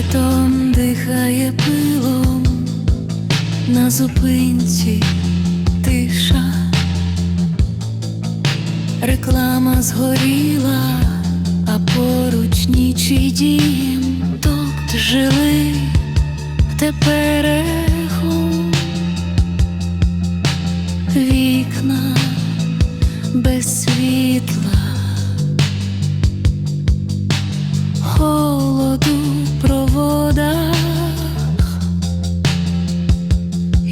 Бетон дихає пилом. На зупинці тиша, реклама згоріла, а поруч ніч і дім, тобто жили тепер ехо, вікна без світла.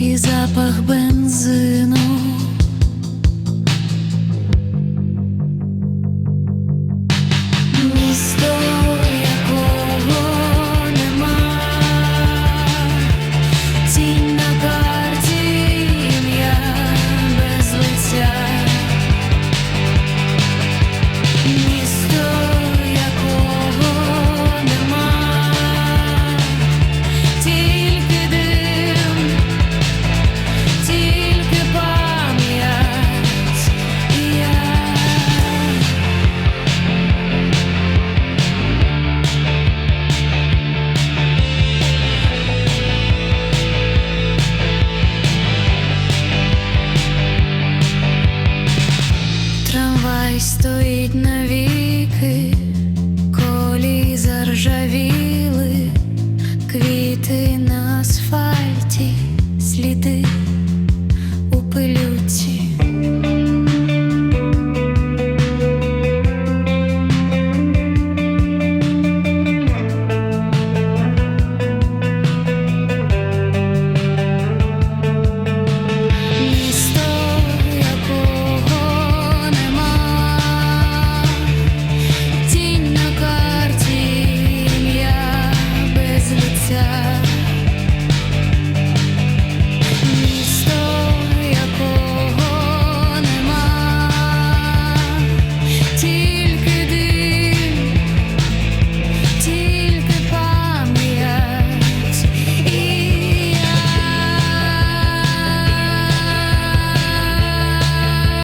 і запах бензину. хай стоїть навіки.